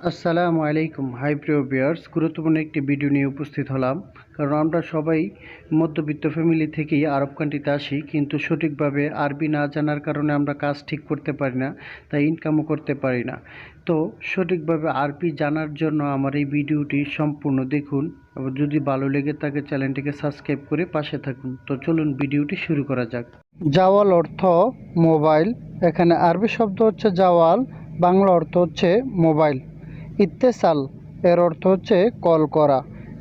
আসসালামু আলাইকুম, হাই প্রিয় বিয়ার্স গুরুত্বপূর্ণ একটি ভিডিও নিয়ে উপস্থিত হলাম। কারণ আমরা সবাই মধ্যবিত্ত ফ্যামিলি থেকেই আরব কান্ট্রিতে আসি, কিন্তু সঠিকভাবে আরবি না জানার কারণে আমরা কাজ ঠিক করতে পারি না, তাই ইনকামও করতে পারি না। তো সঠিকভাবে আরবি জানার জন্য আমার এই ভিডিওটি সম্পূর্ণ দেখুন। এবং যদি ভালো লেগে থাকে, চ্যানেলটিকে সাবস্ক্রাইব করে পাশে থাকুন। তো চলুন ভিডিওটি শুরু করা যাক। জাওয়াল অর্থ মোবাইল। এখানে আরবি শব্দ হচ্ছে জাওয়াল, বাংলা অর্থ হচ্ছে মোবাইল। ইত্তেসাল, এর অর্থ হচ্ছে কল করা।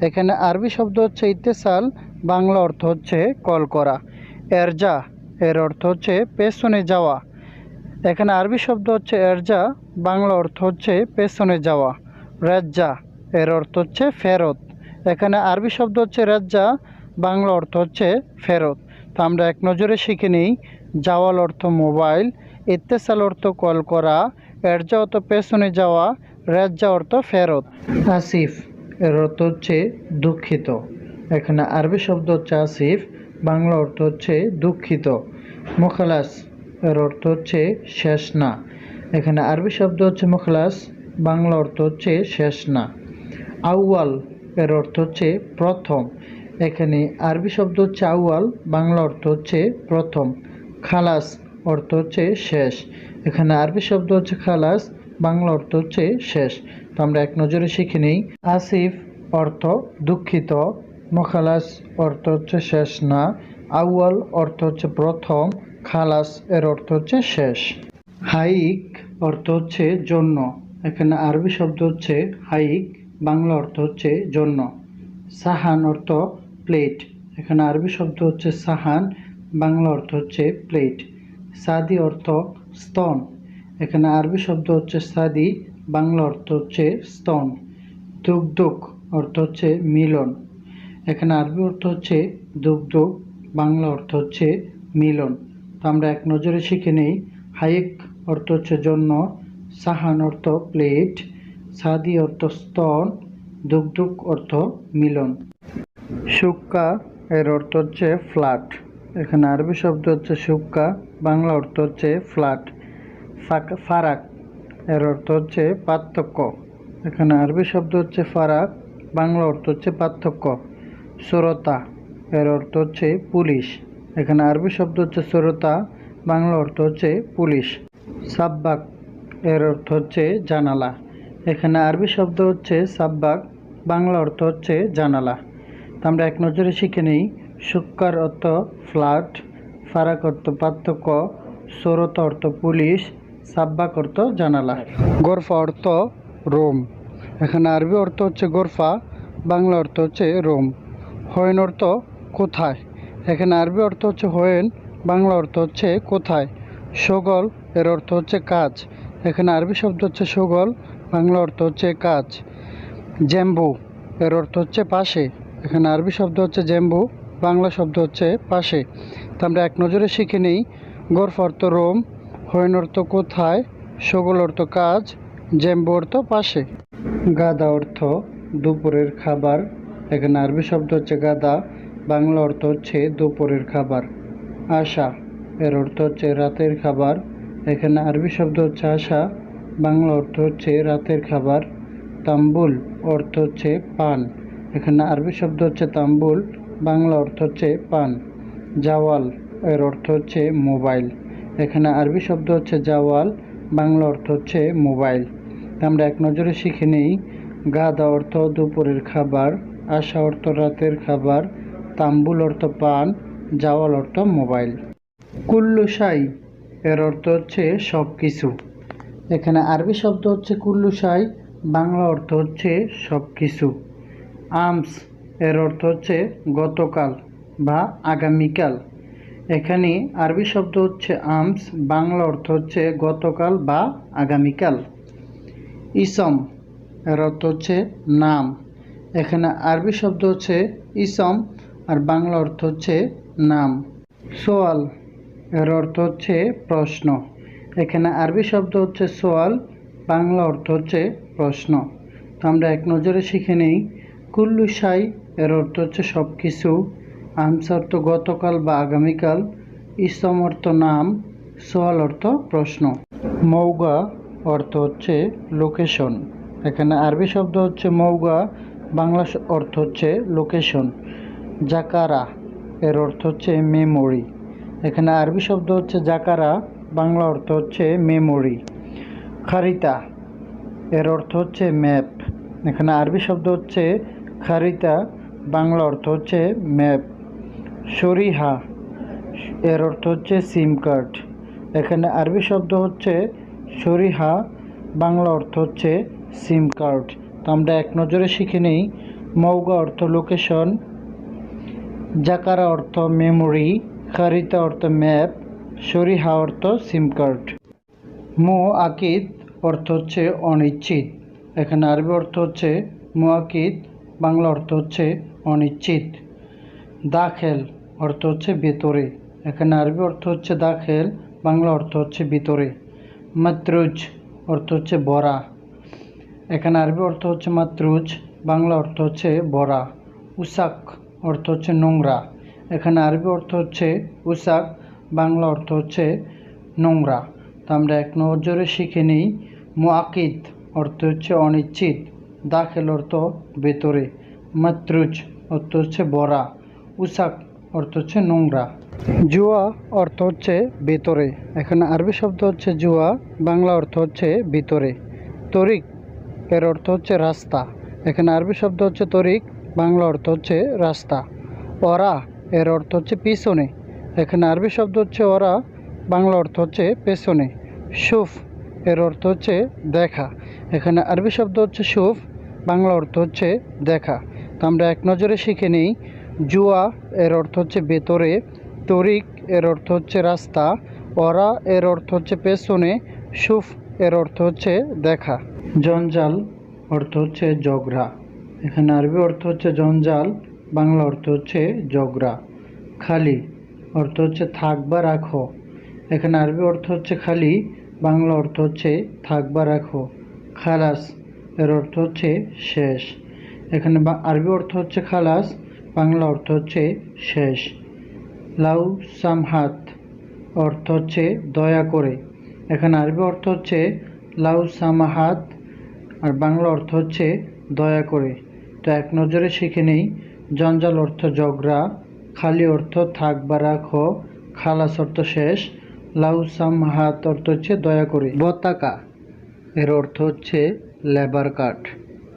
এখানে আরবি শব্দ হচ্ছে ইত্তেসাল, বাংলা অর্থ হচ্ছে কল করা। এরজা, এর অর্থ হচ্ছে পেছনে যাওয়া। এখানে আরবি শব্দ হচ্ছে এরজা, বাংলা অর্থ হচ্ছে পেছনে যাওয়া। রেজ্জা, এর অর্থ হচ্ছে ফেরত। এখানে আরবি শব্দ হচ্ছে রেজ্জা, বাংলা অর্থ হচ্ছে ফেরত। তো আমরা এক নজরে শিখে নিই, যাওয়াল অর্থ মোবাইল, ইত্তেসাল অর্থ কল করা, এরজা অর্থ পেছনে যাওয়া রেজ্জা অর্থ ফেরত। আসিফ এর অর্থ হচ্ছে দুঃখিত। এখানে আরবি শব্দ হচ্ছে আসিফ, বাংলা অর্থ হচ্ছে দুঃখিত। মুখালাস এর অর্থ হচ্ছে শেষ না। এখানে আরবি শব্দ হচ্ছে মুখলাস, বাংলা অর্থ হচ্ছে শেষ না। আউয়াল এর অর্থ হচ্ছে প্রথম। এখানে আরবি শব্দ হচ্ছে আউয়াল, বাংলা অর্থ হচ্ছে প্রথম। খালাস অর্থ হচ্ছে শেষ। এখানে আরবি শব্দ হচ্ছে খালাস বাংলা অর্থ হচ্ছে শেষ। তো আমরা এক নজরে শিখে নিই। আসিফ অর্থ দুঃখিত, মোখালাস অর্থ হচ্ছে শেষ না। আউয়াল অর্থ হচ্ছে প্রথম, খালাস এর অর্থ হচ্ছে শেষ। হাইক অর্থ হচ্ছে জন্য। এখানে আরবি শব্দ হচ্ছে হাইক, বাংলা অর্থ হচ্ছে জন্য। সাহান অর্থ প্লেট। এখানে আরবি শব্দ হচ্ছে সাহান, বাংলা অর্থ হচ্ছে প্লেট। সাদি অর্থ স্তন। এখানে আরবি শব্দ হচ্ছে সাদি, বাংলা অর্থ হচ্ছে স্তন। দুগ্ধক অর্থ হচ্ছে মিলন। এখানে আরবি অর্থ হচ্ছে দুগ্ধক বাংলা অর্থ হচ্ছে মিলন। তো আমরা এক নজরে শিখে নেই হাইক অর্থ হচ্ছে জন্য, সাহান অর্থ প্লেট, সাদি অর্থ স্তন দুগ্ধক অর্থ মিলন। সুক্কা এর অর্থ হচ্ছে ফ্ল্যাট। এখানে আরবি শব্দ হচ্ছে সুক্কা, বাংলা অর্থ হচ্ছে ফ্ল্যাট। ফারাক, এর অর্থ হচ্ছে পার্থক্য। এখানে আরবি শব্দ হচ্ছে ফারাক, বাংলা অর্থ হচ্ছে পার্থক্য। সরতা, এর অর্থ হচ্ছে পুলিশ। এখানে আরবি শব্দ হচ্ছে সরতা, বাংলা অর্থ হচ্ছে পুলিশ। সাব্বাক, এর অর্থ হচ্ছে জানালা। এখানে আরবি শব্দ হচ্ছে সাব্বাক, বাংলা অর্থ হচ্ছে জানালা। তো আমরা এক নজরে শিখে নিই। সুক্কার অর্থ ফ্ল্যাট, ফারাক অর্থ পার্থক্য, সরত অর্থ পুলিশ সাব্বাক অর্থ জানালা। গোরফা অর্থ রোম। এখানে আরবি অর্থ হচ্ছে গোরফা, বাংলা অর্থ হচ্ছে রোম। হয়েন অর্থ কোথায়? এখানে আরবি অর্থ হচ্ছে হোয়েন, বাংলা অর্থ হচ্ছে কোথায়? সগল, এর অর্থ হচ্ছে কাজ। এখানে আরবি শব্দ হচ্ছে সগল, বাংলা অর্থ হচ্ছে কাজ। জ্যাম্বু, এর অর্থ হচ্ছে পাশে। এখানে আরবি শব্দ হচ্ছে জ্যাম্বু, বাংলা শব্দ হচ্ছে পাশে। তো আমরা এক নজরে শিখে নিই, গর্ফ অর্থ রোম হইন অর্থ কোথায়, সগল অর্থ কাজ, জ্যাম্বু অর্থ পাশে। গাদা অর্থ দুপুরের খাবার, এখানে আরবি শব্দ হচ্ছে গাদা, বাংলা অর্থ হচ্ছে দুপুরের খাবার। আশা, এর অর্থ হচ্ছে রাতের খাবার, এখানে আরবি শব্দ হচ্ছে আশা, বাংলা অর্থ হচ্ছে রাতের খাবার। তাম্বুল অর্থ হচ্ছে পান, এখানে আরবি শব্দ হচ্ছে তাম্বুল, বাংলা অর্থ হচ্ছে পান। জাওয়াল, এর অর্থ হচ্ছে মোবাইল। এখানে আরবি শব্দ হচ্ছে জাওয়াল, বাংলা অর্থ হচ্ছে মোবাইল। আমরা এক নজরে শিখে নিই গাদা অর্থ দুপুরের খাবার, আশা অর্থ রাতের খাবার, তাম্বুল অর্থ পান, জাওয়াল অর্থ মোবাইল। কুল্লু সাই, এর অর্থ হচ্ছে সব কিছু এখানে আরবি শব্দ হচ্ছে কুল্লু সাই, বাংলা অর্থ হচ্ছে সব কিছু আমস, এর অর্থ হচ্ছে গতকাল বা আগামীকাল। এখানে আরবি শব্দ হচ্ছে আমস, বাংলা অর্থ হচ্ছে গতকাল বা আগামীকাল। ইসম এর অর্থ হচ্ছে নাম। এখানে আরবি শব্দ হচ্ছে ইসম আর বাংলা অর্থ হচ্ছে নাম। সোয়াল এর অর্থ হচ্ছে প্রশ্ন। এখানে আরবি শব্দ হচ্ছে সোয়াল, বাংলা অর্থ হচ্ছে প্রশ্ন। তো আমরা এক নজরে শিখে নেই। কুল্লু সাই এর অর্থ হচ্ছে সব কিছু আমস অর্থ গতকাল বা আগামীকাল ইসম অর্থ নাম সোয়াল অর্থ প্রশ্ন। মৌগা অর্থ হচ্ছে লোকেশন এখানে আরবি শব্দ হচ্ছে মৌগা বাংলা অর্থ হচ্ছে লোকেশন জাকারা এর অর্থ হচ্ছে মেমোরি এখানে আরবি শব্দ হচ্ছে জাকারা, বাংলা অর্থ হচ্ছে মেমোরি খারিতা এর অর্থ হচ্ছে ম্যাপ এখানে আরবি শব্দ হচ্ছে খারিতা, বাংলা অর্থ হচ্ছে ম্যাপ শরিহা। এর অর্থ হচ্ছে সিম কার্ড এখানে আরবি শব্দ হচ্ছে শরিহা, বাংলা অর্থ হচ্ছে সিম কার্ড তো আমরা এক নজরে শিখে নিই, মৌগা অর্থ লোকেশন জাকারা অর্থ মেমোরি খারিতা অর্থ ম্যাপ শরিহা অর্থ সিম কার্ড মো আকিদ অর্থ হচ্ছে অনিশ্চিত এখানে আরবি অর্থ হচ্ছে মুআকিদ, বাংলা অর্থ হচ্ছে অনিশ্চিত দাখেল অর্থ হচ্ছে ভেতরে এখানে আরবি অর্থ হচ্ছে দাখেল বাংলা অর্থ হচ্ছে ভিতরে মাত্রুজ অর্থ হচ্ছে বরা এখানে আরবি অর্থ হচ্ছে মাত্রুজ বাংলা অর্থ হচ্ছে বরা উসাক অর্থ হচ্ছে নোংরা এখানে আরবি অর্থ হচ্ছে উসাক বাংলা অর্থ হচ্ছে নোংরা তো আমরা এক নজরে শিখে নিই মুআকিদ অর্থ হচ্ছে অনিশ্চিত দাখেল অর্থ ভেতরে মাত্রুজ অর্থ হচ্ছে বরা উসাক অর্থ হচ্ছে নোংরা। জুয়া অর্থ হচ্ছে ভেতরে। এখানে আরবি শব্দ হচ্ছে জুয়া, বাংলা অর্থ হচ্ছে ভিতরে। তরিক, এর অর্থ হচ্ছে রাস্তা। এখানে আরবি শব্দ হচ্ছে তরিক, বাংলা অর্থ হচ্ছে রাস্তা। ওরা এর অর্থ হচ্ছে পিছনে। এখানে আরবি শব্দ হচ্ছে ওরা বাংলা অর্থ হচ্ছে পেছনে। সুফ, এর অর্থ হচ্ছে দেখা। এখানে আরবি শব্দ হচ্ছে সুফ, বাংলা অর্থ হচ্ছে দেখা। তো আমরা এক নজরে শিখে নিই জুয়া এর অর্থ হচ্ছে ভেতরে তরিক এর অর্থ হচ্ছে রাস্তা অরা এর অর্থ হচ্ছে পেছনে সুফ এর অর্থ হচ্ছে দেখা জঞ্জাল অর্থ হচ্ছে জগরা এখানে আরবি অর্থ হচ্ছে জঞ্জাল বাংলা অর্থ হচ্ছে জগরা খালি অর্থ হচ্ছে থাক বা রাখো এখানে আরবি অর্থ হচ্ছে খালি বাংলা অর্থ হচ্ছে থাক বা রাখো খালাস এর অর্থ হচ্ছে শেষ এখানে আরবি অর্থ হচ্ছে খালাস বাংলা অর্থ হচ্ছে শেষ। লাউ সামহাত অর্থ হচ্ছে দয়া করে। এখানে আরবি অর্থ হচ্ছে লাউ সামাহাত আর বাংলা অর্থ হচ্ছে দয়া করে। তো এক নজরে শিখে নেই, জঞ্জাল অর্থ জগরা, খালি অর্থ থাক বা রাখো, খালাস অর্থ শেষ, লাউ সামহাত অর্থ হচ্ছে দয়া করে। বতাকা এর অর্থ হচ্ছে লেবার কাঠ।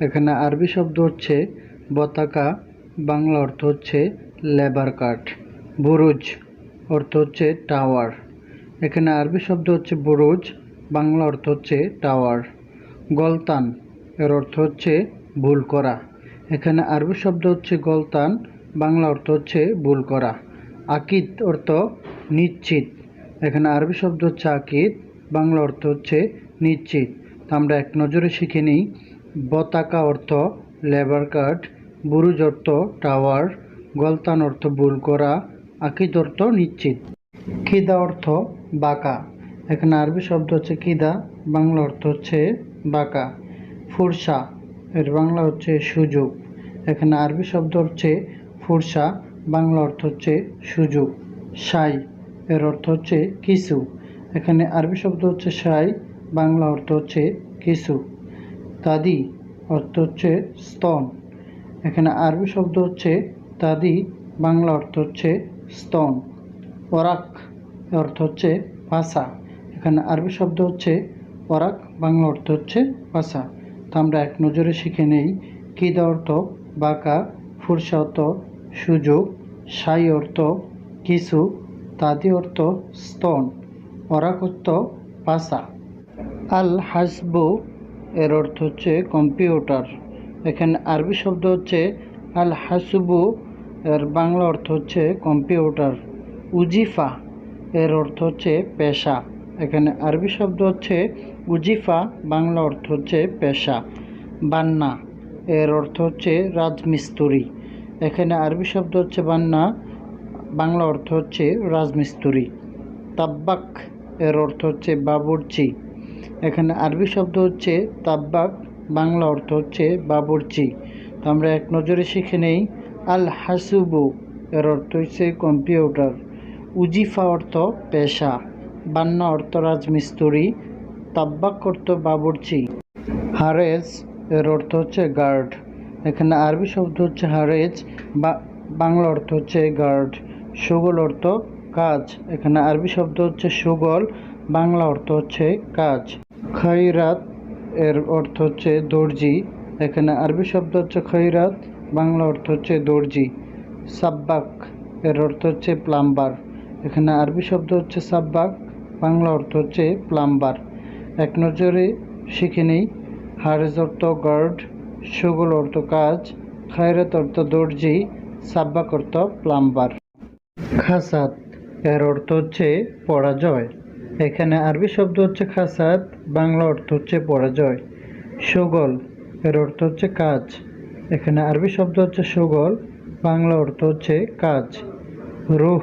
এখানে আরবি শব্দ হচ্ছে বতাকা। বাংলা অর্থ হচ্ছে লেবার কাট বুরুজ অর্থ হচ্ছে টাওয়ার এখানে আরবি শব্দ হচ্ছে বুরুজ বাংলা অর্থ হচ্ছে টাওয়ার গলতান এর অর্থ হচ্ছে ভুল করা, এখানে আরবি শব্দ হচ্ছে গলতান, বাংলা অর্থ হচ্ছে ভুল করা, আকিদ অর্থ নিশ্চিত, এখানে আরবি শব্দ হচ্ছে আকিদ, বাংলা অর্থ হচ্ছে নিশ্চিত আমরা এক নজরে শিখে নিই, বতাকা অর্থ লেবার কার্ড বুরুজ অর্থ টাওয়ার, গলতান অর্থ ভুল করা, আকিদ অর্থ নিশ্চিত। খিদা অর্থ বাঁকা। এখানে আরবি শব্দ হচ্ছে খিদা, বাংলা অর্থ হচ্ছে বাঁকা। ফুরসা, এর বাংলা হচ্ছে সুযোগ। এখানে আরবি শব্দ হচ্ছে ফুরসা, বাংলা অর্থ হচ্ছে সুযোগ। সাই, এর অর্থ হচ্ছে কিছু। এখানে আরবি শব্দ হচ্ছে সাই, বাংলা অর্থ হচ্ছে কিছু। তাদি, অর্থ হচ্ছে স্তন। এখানে আরবি শব্দ হচ্ছে তাদি, বাংলা অর্থ হচ্ছে স্তন। ওরাক অর্থ হচ্ছে ভাষা। এখানে আরবি শব্দ হচ্ছে ওরাক, বাংলা অর্থ হচ্ছে ভাষা। তো আমরা এক নজরে শিখে নেই কিদা অর্থ, বাঁকা, ফুরসা অর্থ, সুযোগ, সাই অর্থ, কিছু, তাদি অর্থ, স্তন। ওরাক অর্থ ভাষা। আল হাসবু এর অর্থ হচ্ছে কম্পিউটার। এখানে আরবি শব্দ হচ্ছে আল হাসবু এর বাংলা অর্থ হচ্ছে কম্পিউটার। উজিফা, এর অর্থ হচ্ছে পেশা। এখানে আরবি শব্দ হচ্ছে উজিফা, বাংলা অর্থ হচ্ছে পেশা। বান্না, এর অর্থ হচ্ছে রাজমিস্ত্রি। এখানে আরবি শব্দ হচ্ছে বান্না, বাংলা অর্থ হচ্ছে রাজমিস্ত্রি। তাব্বাক, এর অর্থ হচ্ছে বাবুর্চি। এখানে আরবি শব্দ হচ্ছে তাব্বাক বাংলা অর্থ হচ্ছে বাবুর্চি। তো আমরা এক নজরে শিখে নেই, আল হাসুবু, এর অর্থ হচ্ছে কম্পিউটার উজিফা অর্থ পেশা, বান্না অর্থ রাজমিস্ত্রি, তাব্বাক অর্থ বাবুর্চি। হারেজ, এর অর্থ হচ্ছে গার্ড এখানে আরবি শব্দ হচ্ছে হারেজ, বা বাংলা অর্থ হচ্ছে গার্ড সুগল অর্থ কাজ। এখানে আরবি শব্দ হচ্ছে সুগল, বাংলা অর্থ হচ্ছে কাজ। খৈরাত এর অর্থ হচ্ছে দর্জি। এখানে আরবি শব্দ হচ্ছে খৈরাত, বাংলা অর্থ হচ্ছে দর্জি। সাব্বাক এর অর্থ হচ্ছে প্লাম্বার। এখানে আরবি শব্দ হচ্ছে সাব্বাক, বাংলা অর্থ হচ্ছে প্লাম্বার। এক নজরে শিখে নেই। হারেজ অর্থ গার্ড, সুগল অর্থ কাজ খায়রাত অর্থ দর্জি, সাব্বাক অর্থ প্লাম্বার। খাসাত এর অর্থ হচ্ছে পরাজয়। এখানে আরবি শব্দ হচ্ছে খাসাদ, বাংলা অর্থ হচ্ছে পরাজয়। সুগল, এর অর্থ হচ্ছে কাজ। এখানে আরবি শব্দ হচ্ছে সুগল, বাংলা অর্থ হচ্ছে কাজ। রুহ,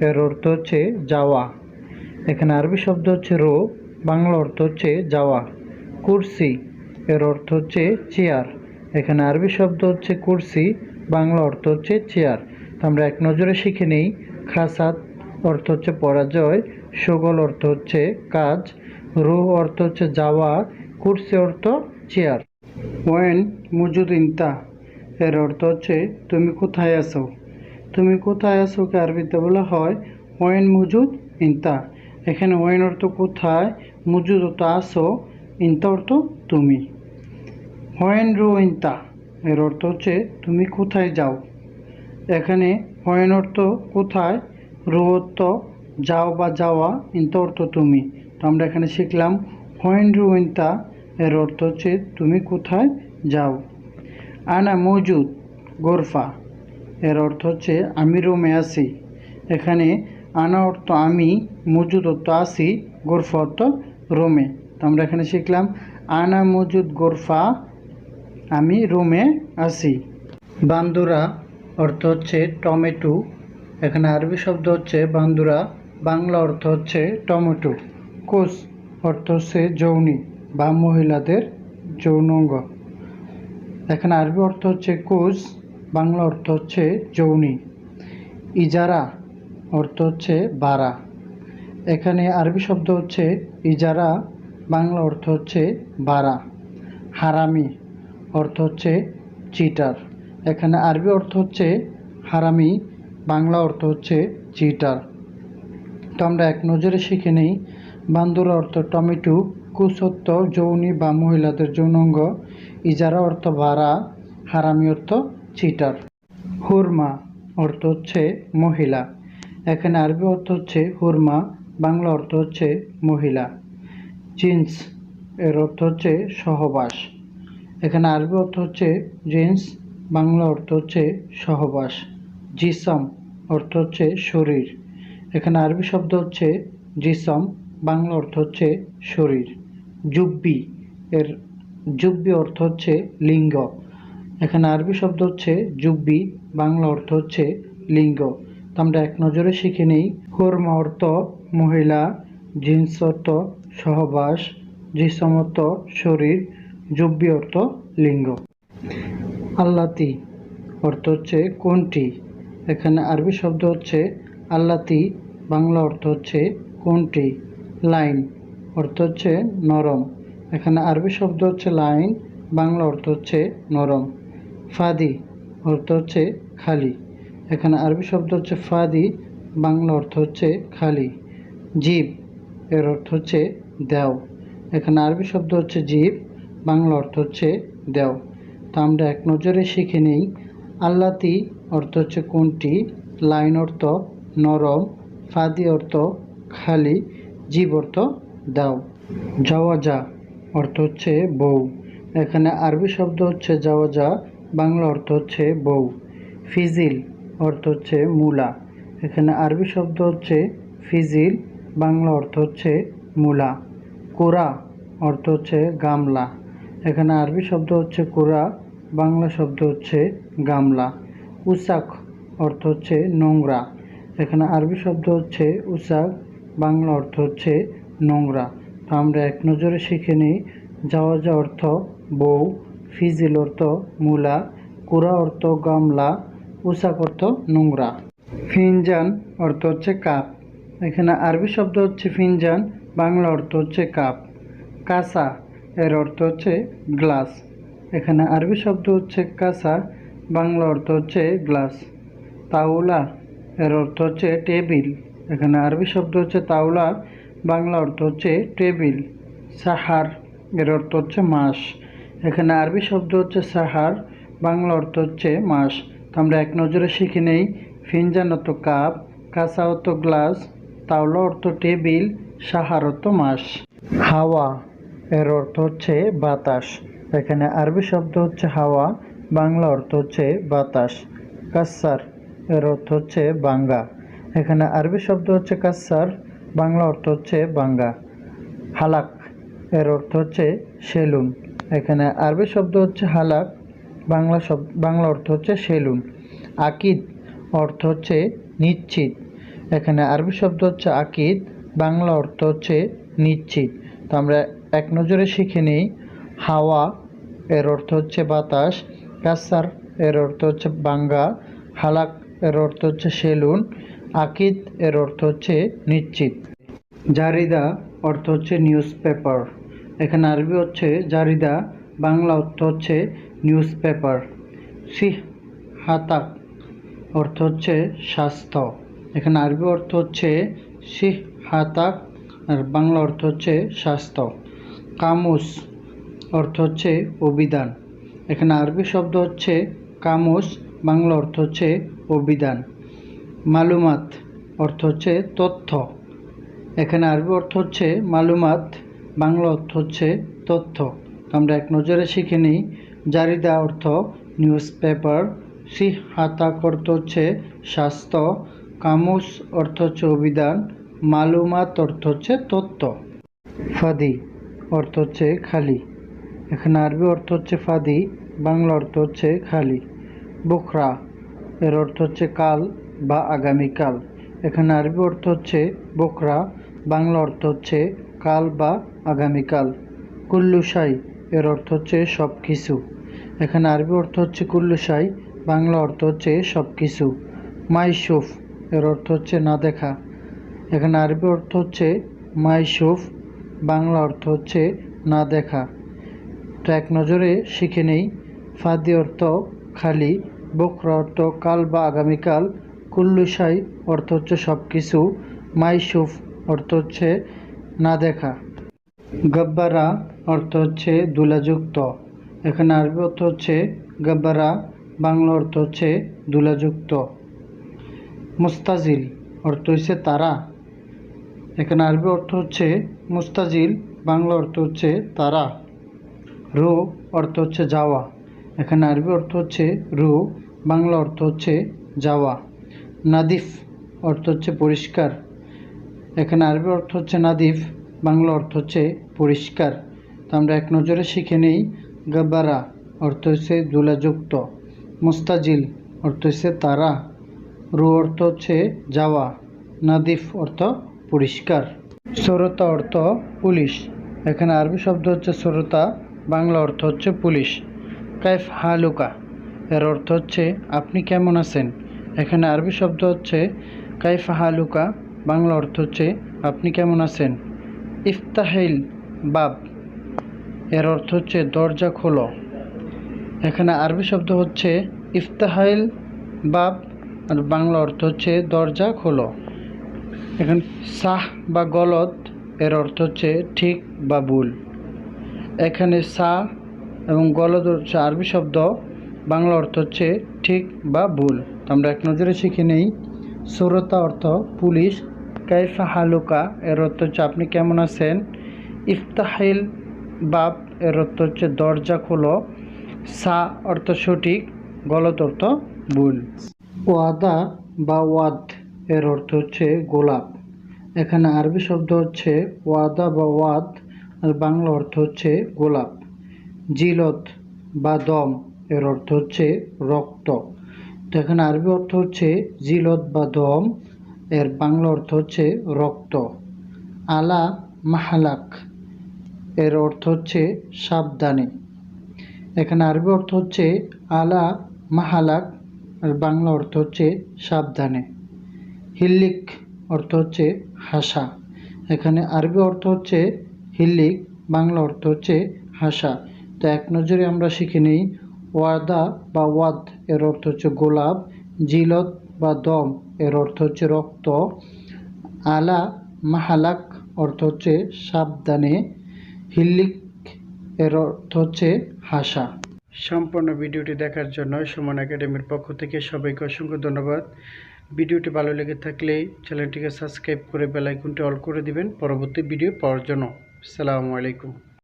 এর অর্থ হচ্ছে যাওয়া। এখানে আরবি শব্দ হচ্ছে রো বাংলা অর্থ হচ্ছে যাওয়া। কুরসি, এর অর্থ হচ্ছে চেয়ার। এখানে আরবি শব্দ হচ্ছে কুরসি, বাংলা অর্থ হচ্ছে চেয়ার। তো আমরা এক নজরে শিখে নেই খাসাত অর্থ হচ্ছে পরাজয় সুগল অর্থ হচ্ছে কাজ রুহ অর্থ হচ্ছে যাওয়া, কুরসি অর্থ চেয়ার। ওয়েন, মুজুদ ইন্তা, এর অর্থ হচ্ছে তুমি কোথায় আছো। তুমি কোথায় আছো কে আরবিতে বলা হয় ওয়েন, মুজুদ ইন্তা। এখানে ওয়েন অর্থ কোথায়, মুজুদ অর্থ আসো ইন্তা অর্থ তুমি। হোয়েন রু ইন্তা, এর অর্থ হচ্ছে তুমি কোথায় যাও। এখানে হোয়েন অর্থ কোথায়, রু অর্থ যাও বা যাওয়া ইন্তা অর্থ তুমি। তো আমরা এখানে শিখলাম হোয়েন রু ইন্তা এর অর্থ হচ্ছে, তুমি কোথায় যাও? আনা মজুদ, গোরফা। এর অর্থ হচ্ছে, আমি রুমে আছি। এখানে, আনা অর্থ আমি, মজুদ অর্থ আসি, গোরফা অর্থ রুমে। তো আমরা এখানে শিখলাম, আনা মজুদ, গোরফা, আমি রুমে আছি। বান্দুরা অর্থ হচ্ছে, টমেটো। এখানে আরবি শব্দ হচ্ছে, বান্দুরা। বাংলা অর্থ হচ্ছে টমেটো, কোষ অর্থ হচ্ছে যৌনি বা মহিলাদের যৌনাঙ্গ। এখানে আরবি অর্থ হচ্ছে কোষ, বাংলা অর্থ হচ্ছে যৌনি। ইজারা অর্থ হচ্ছে বাড়া এখানে আরবি শব্দ হচ্ছে ইজারা, বাংলা অর্থ হচ্ছে বাড়া হারামি অর্থ হচ্ছে চিটার। এখানে আরবি অর্থ হচ্ছে হারামি, বাংলা অর্থ হচ্ছে চিটার। তো আমরা এক নজরে শিখে নেই। বান্দুরা অর্থ টমেটো, কুসত্ব, যৌনি বা মহিলাদের যৌনাঙ্গ। ইজারা অর্থ ভাড়া, হারামি অর্থ চিটার হুরমা অর্থ হচ্ছে মহিলা। এখানে আরবি অর্থ হচ্ছে হুরমা, বাংলা অর্থ হচ্ছে মহিলা। জিন্স এর অর্থ হচ্ছে সহবাস। এখানে আরবি অর্থ হচ্ছে জিন্স, বাংলা অর্থ হচ্ছে সহবাস। জিসম অর্থ হচ্ছে শরীর। এখানে আরবি শব্দ হচ্ছে জিসম, বাংলা অর্থ হচ্ছে শরীর। জুব্বি, এর জুব্বি অর্থ হচ্ছে লিঙ্গ। এখানে আরবি শব্দ হচ্ছে জুব্বি, বাংলা অর্থ হচ্ছে লিঙ্গ। তো আমরা এক নজরে শিখে নিই, হোরমা অর্থ মহিলা, জিন্স অর্থ সহবাস, জিসম অর্থ শরীর, জুব্বি অর্থ লিঙ্গ। আল্লাতি অর্থ হচ্ছে কোনটি? এখানে আরবি শব্দ হচ্ছে আল্লাতি, বাংলা অর্থ হচ্ছে কোনটি? লাইন। অর্থ হচ্ছে নরম। এখানে আরবি শব্দ হচ্ছে লাইন, বাংলা অর্থ হচ্ছে নরম। ফাদি, অর্থ হচ্ছে খালি। এখানে আরবি শব্দ হচ্ছে ফাদি, বাংলা অর্থ হচ্ছে খালি। জীব, এর অর্থ হচ্ছে দেও। এখানে আরবি শব্দ হচ্ছে জীব, বাংলা অর্থ হচ্ছে দেও। তা আমরা এক নজরে শিখে নিই, আল্লাতি অর্থ হচ্ছে কোনটি? লাইন অর্থ নরম, ফাদি অর্থ খালি, জীব অর্থ দাও। যাওয়া যা অর্থ হচ্ছে বউ। এখানে আরবি শব্দ হচ্ছে যাওয়া যা, বাংলা অর্থ হচ্ছে বউ। ফিজিল অর্থ হচ্ছে মূলা। এখানে আরবি শব্দ হচ্ছে ফিজিল, বাংলা অর্থ হচ্ছে মূলা। কোরা অর্থ হচ্ছে গামলা। এখানে আরবি শব্দ হচ্ছে কোরা, বাংলা শব্দ হচ্ছে গামলা। উসাক অর্থ হচ্ছে নোংরা। এখানে আরবি শব্দ হচ্ছে উসাক বাংলা অর্থ হচ্ছে নোংরা। তো আমরা এক নজরে শিখে নিই। যাওয়া যা অর্থ বউ, ফিজিল অর্থ মূলা কুড়া অর্থ গামলা উসাক অর্থ নোংরা। ফিনজান অর্থ হচ্ছে কাপ। এখানে আরবি শব্দ হচ্ছে ফিনজান, বাংলা অর্থ হচ্ছে কাপ। কাসা এর অর্থ হচ্ছে গ্লাস। এখানে আরবি শব্দ হচ্ছে কাসা, বাংলা অর্থ হচ্ছে গ্লাস। তাওলা এর অর্থ হচ্ছে টেবিল। এখানে আরবি শব্দ হচ্ছে তাওলা, বাংলা অর্থ হচ্ছে টেবিল, সাহার, এর অর্থ হচ্ছে মাস। এখানে আরবি শব্দ হচ্ছে সাহার, বাংলা অর্থ হচ্ছে মাস। তো আমরা এক নজরে শিখে নেই, ফিনজান অত কাপ, কাঁচা অত গ্লাস, তাওলা অর্থ টেবিল, সাহার অত মাস। হাওয়া, এর অর্থ হচ্ছে বাতাস। এখানে আরবি শব্দ হচ্ছে হাওয়া, বাংলা অর্থ হচ্ছে বাতাস। কাসার এর অর্থ হচ্ছে বাঙ্গা এখানে আরবি শব্দ হচ্ছে কাসার, বাংলা অর্থ হচ্ছে বাঙ্গা হালাক এর অর্থ হচ্ছে সেলুন। এখানে আরবি শব্দ হচ্ছে হালাক, বাংলা শব্দ, বাংলা অর্থ হচ্ছে সেলুন। আকিদ অর্থ হচ্ছে নিশ্চিত। এখানে আরবি শব্দ হচ্ছে আকিদ, বাংলা অর্থ হচ্ছে নিশ্চিত। তো আমরা এক নজরে শিখে নিই, হাওয়া এর অর্থ হচ্ছে বাতাস, কাসার এর অর্থ হচ্ছে বাঙ্গা হালাক এর অর্থ হচ্ছে সেলুন, আকিদ এর অর্থ হচ্ছে নিশ্চিত। জারিদা অর্থ হচ্ছে নিউজ পেপার এখানে আরবি হচ্ছে জারিদা, বাংলা অর্থ হচ্ছে নিউজ পেপার সিহ হাতাক অর্থ হচ্ছে স্বাস্থ্য। এখানে আরবি অর্থ হচ্ছে সিহ হাতাক আর বাংলা অর্থ হচ্ছে স্বাস্থ্য। কামুস অর্থ হচ্ছে অভিধান। এখানে আরবি শব্দ হচ্ছে কামুস, বাংলা অর্থ হচ্ছে অভিধান। মালুমাত অর্থ হচ্ছে তথ্য। এখানে আরবি অর্থ হচ্ছে মালুমাত, বাংলা অর্থ হচ্ছে তথ্য। আমরা এক নজরে শিখে নিই। জারিদা অর্থ নিউজ পেপার সি হাতাক অর্থ হচ্ছে স্বাস্থ্য, কামুস অর্থ হচ্ছে অভিধান, মালুমাত অর্থ হচ্ছে তথ্য। ফাদি অর্থ হচ্ছে খালি। এখানে আরবি অর্থ হচ্ছে ফাদি, বাংলা অর্থ হচ্ছে খালি। বুখরা এর অর্থ হচ্ছে কাল বা আগামীকাল। এখানে আরবি অর্থ হচ্ছে বোকরা, বাংলা অর্থ হচ্ছে কাল বা আগামীকাল। কুল্লুসাই এর অর্থ হচ্ছে সব কিছু এখানে আরবি অর্থ হচ্ছে কুল্লুসাই বাংলা অর্থ হচ্ছে সব কিছু মাইসুফ এর অর্থ হচ্ছে না দেখা। এখানে আরবি অর্থ হচ্ছে মাইসুফ বাংলা অর্থ হচ্ছে না দেখা। তো এক নজরে শিখে নেই। ফাদি অর্থ খালি বকরা অর্থ কাল বা আগামীকাল কুল্লুসাই অর্থ হচ্ছে সব কিছু মাইসুফ অর্থ হচ্ছে না দেখা। গব্বারা অর্থ হচ্ছে দুলাযুক্ত। এখানে আরবি অর্থ হচ্ছে গব্বারা, বাংলা অর্থ হচ্ছে দুলাযুক্ত। মুস্তাজিল অর্থ হচ্ছে তারা। এখানে আরবি অর্থ হচ্ছে মুস্তাজিল, বাংলা অর্থ হচ্ছে তারা। রো অর্থ হচ্ছে যাওয়া। এখানে আরবি অর্থ হচ্ছে রু, বাংলা অর্থ হচ্ছে যাওয়া। নাদিফ অর্থ হচ্ছে পরিষ্কার। এখানে আরবি অর্থ হচ্ছে নাদিফ, বাংলা অর্থ হচ্ছে পরিষ্কার। তো আমরা এক নজরে শিখে নেই গাব্বারা অর্থ হচ্ছে দুলাযুক্ত মুস্তাজিল অর্থ হচ্ছে তারা। রু অর্থ হচ্ছে যাওয়া। নাদিফ অর্থ পরিষ্কার। সরতা অর্থ পুলিশ। এখানে আরবি শব্দ হচ্ছে সরতা, বাংলা অর্থ হচ্ছে পুলিশ। কাইফ হালুকা এর অর্থ হচ্ছে, আপনি কেমন আছেন? এখানে আরবি শব্দ হচ্ছে, কাইফ হালুকা বাংলা অর্থ হচ্ছে, আপনি কেমন আছেন? ইফতাহিল বাব। এর অর্থ হচ্ছে, দরজা খোলো। এখানে আরবি শব্দ হচ্ছে ইফতাহাইল বাব। আর বাংলা অর্থ হচ্ছে, দরজা খোলো। এখানে সাহ বা গলত, এর অর্থ হচ্ছে, ঠিক বা ভুল। এখানে সা এবং গলদ হচ্ছে আরবি শব্দ, বাংলা অর্থ হচ্ছে ঠিক বা ভুল। আমরা এক নজরে শিখে নেই। সুরতা অর্থ পুলিশ। কাইফা হালুকা এর অর্থ হচ্ছে আপনি কেমন আছেন? ইফতাহিল বাপ এর অর্থ হচ্ছে দরজা খোলো। সা অর্থ সঠিক গলত অর্থ ভুল। ওয়াদা বা ওয়াদ এর অর্থ হচ্ছে গোলাপ। এখানে আরবি শব্দ হচ্ছে ওয়াদা বা ওয়াদ, আর বাংলা অর্থ হচ্ছে গোলাপ। জিলত বা দম এর অর্থ হচ্ছে রক্ত। তো এখানে আরবি অর্থ হচ্ছে জিলত বা দম, এর বাংলা অর্থ হচ্ছে রক্ত। আলা মাহালাক, এর অর্থ হচ্ছে সাবধানে। এখানে আরবি অর্থ হচ্ছে আলা মাহালাক, আর বাংলা অর্থ হচ্ছে সাবধানে। হিল্লিক অর্থ হচ্ছে হাসা। এখানে আরবি অর্থ হচ্ছে হিল্লিক, বাংলা অর্থ হচ্ছে হাসা। তো এক নজরে আমরা শিখে নিই, ওয়াদা বা ওয়াদ এর অর্থ হচ্ছে গোলাপ, জিলত বা দম এর অর্থ হচ্ছে রক্ত, আলা মাহালাক অর্থ হচ্ছে সাবধানে, হিল্লিক এর অর্থ হচ্ছে হাসা। সম্পূর্ণ ভিডিওটি দেখার জন্য সুমন একাডেমির পক্ষ থেকে সবাইকে অসংখ্য ধন্যবাদ। ভিডিওটি ভালো লেগে থাকলে চ্যানেলটিকে সাবস্ক্রাইব করে বেল আইকনটি অল করে দিবেন পরবর্তী ভিডিও পাওয়ার জন্য। আসসালামু আলাইকুম।